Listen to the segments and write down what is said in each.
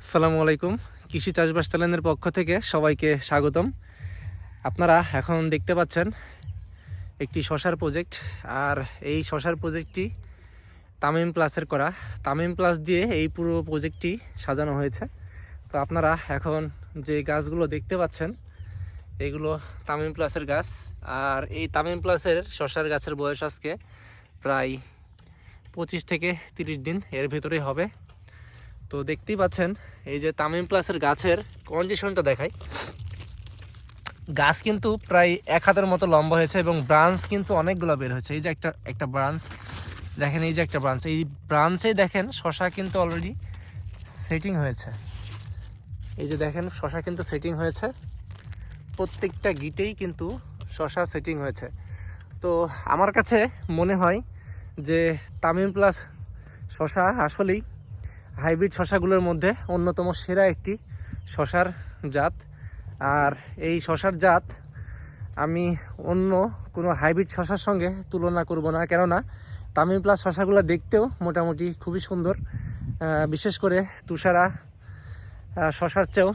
আসসালামু আলাইকুম। কৃষি চাষবাস চ্যানেলের পক্ষ থেকে সবাইকে স্বাগতম। আপনারা এখন দেখতে পাচ্ছেন একটি শশার প্রজেক্ট, আর এই শশার প্রজেক্টটি তামিম প্লাসের করা। তামিম প্লাস দিয়ে এই পুরো প্রজেক্টটি সাজানো হয়েছে। তো আপনারা এখন যে গাছগুলো দেখতে পাচ্ছেন, এগুলো তামিম প্লাসের গাছ, আর এই তামিম প্লাসের শশার গাছের বয়স আজকে প্রায় পঁচিশ থেকে তিরিশ দিন এর ভিতরেই হবে। তো দেখতেই পাচ্ছেন, এই যে তামিম প্লাসের গাছের কন্ডিশনটা দেখাই। গাছ কিন্তু প্রায় এক হাতের মতো লম্বা হয়েছে এবং ব্রাঞ্চ কিন্তু অনেকগুলো বের হয়েছে। এই যে একটা একটা ব্রাঞ্চ দেখেন এই যে একটা ব্রাঞ্চ এই ব্রাঞ্চে দেখেন শশা কিন্তু অলরেডি সেটিং হয়েছে। এই যে দেখেন শশা কিন্তু সেটিং হয়েছে। প্রত্যেকটা গিটেই কিন্তু শশা সেটিং হয়েছে। তো আমার কাছে মনে হয় যে তামিম প্লাস শশা আসলেই হাইব্রিড শশাগুলোর মধ্যে অন্যতম সেরা একটি শশার জাত। আর এই শশার জাত আমি অন্য কোনো হাইব্রিড শশার সঙ্গে তুলনা করব না, কেননা তামিম প্লাস শশাগুলো দেখতেও মোটামুটি খুবই সুন্দর। বিশেষ করে তুষারা শশার চেয়েও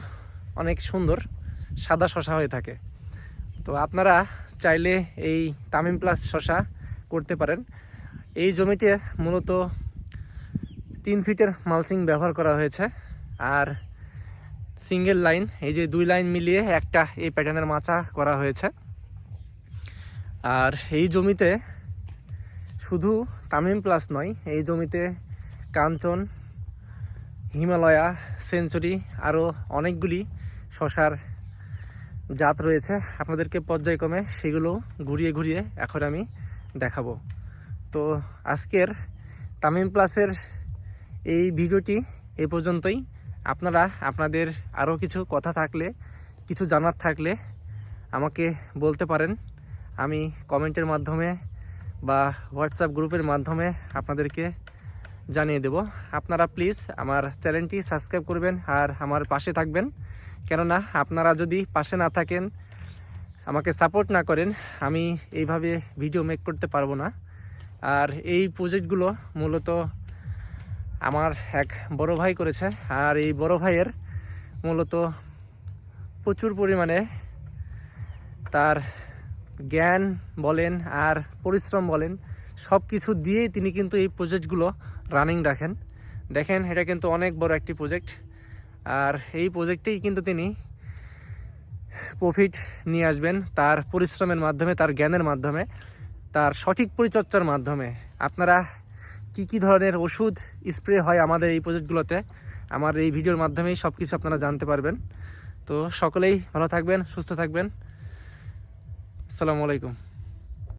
অনেক সুন্দর সাদা শশা হয়ে থাকে। তো আপনারা চাইলে এই তামিম প্লাস শশা করতে পারেন। এই জমিতে মূলত তিন ফিটের মালচিং ব্যবহার করা হয়েছে। আর সিঙ্গেল লাইন, এই যে দুই লাইন মিলিয়ে একটা এই প্যাটার্নের মাচা করা হয়েছে। আর এই জমিতে শুধু তামিম প্লাস নয়, এই জমিতে কাঞ্চন, হিমালয়া, সেঞ্চুরি আরও অনেকগুলি শশার জাত রয়েছে। আপনাদেরকে পর্যায়ক্রমে সেগুলো ঘুরিয়ে ঘুরিয়ে এখন আমি দেখাবো। তো আজকের তামিম প্লাসের এই ভিডিওটি এ পর্যন্তই। আপনারা, আপনাদের আরও কিছু কথা থাকলে, কিছু জানার থাকলে আমাকে বলতে পারেন। আমি কমেন্টের মাধ্যমে বা হোয়াটসঅ্যাপ গ্রুপের মাধ্যমে আপনাদেরকে জানিয়ে দেব। আপনারা প্লিজ আমার চ্যানেলটি সাবস্ক্রাইব করবেন আর আমার পাশে থাকবেন। কেননা, আপনারা যদি পাশে না থাকেন, আমাকে সাপোর্ট না করেন, আমি এইভাবে ভিডিও মেক করতে পারব না। আর এই প্রজেক্টগুলো মূলত আমার এক বড় ভাই করেছে, আর এই বড় ভাইয়ের মূলত প্রচুর পরিমাণে তার জ্ঞান বলেন আর পরিশ্রম বলেন সব কিছু দিয়েই তিনি কিন্তু এই প্রজেক্টগুলো রানিং রাখেন। দেখেন, এটা কিন্তু অনেক বড় একটি প্রজেক্ট, আর এই প্রজেক্টেই কিন্তু তিনি প্রফিট নিয়ে আসবেন তার পরিশ্রমের মাধ্যমে, তার জ্ঞানের মাধ্যমে, তার সঠিক পরিচর্যার মাধ্যমে। আপনারা কি কি ধরনের ওষুধ স্প্রে হয় আমাদের এই প্রজেক্টগুলোতে? আমার এই ভিডিওর মাধ্যমেই সব কিছু আপনারা জানতে পারবেন। তো সকলেই ভালো থাকবেন, সুস্থ থাকবেন। আসসালামু আলাইকুম।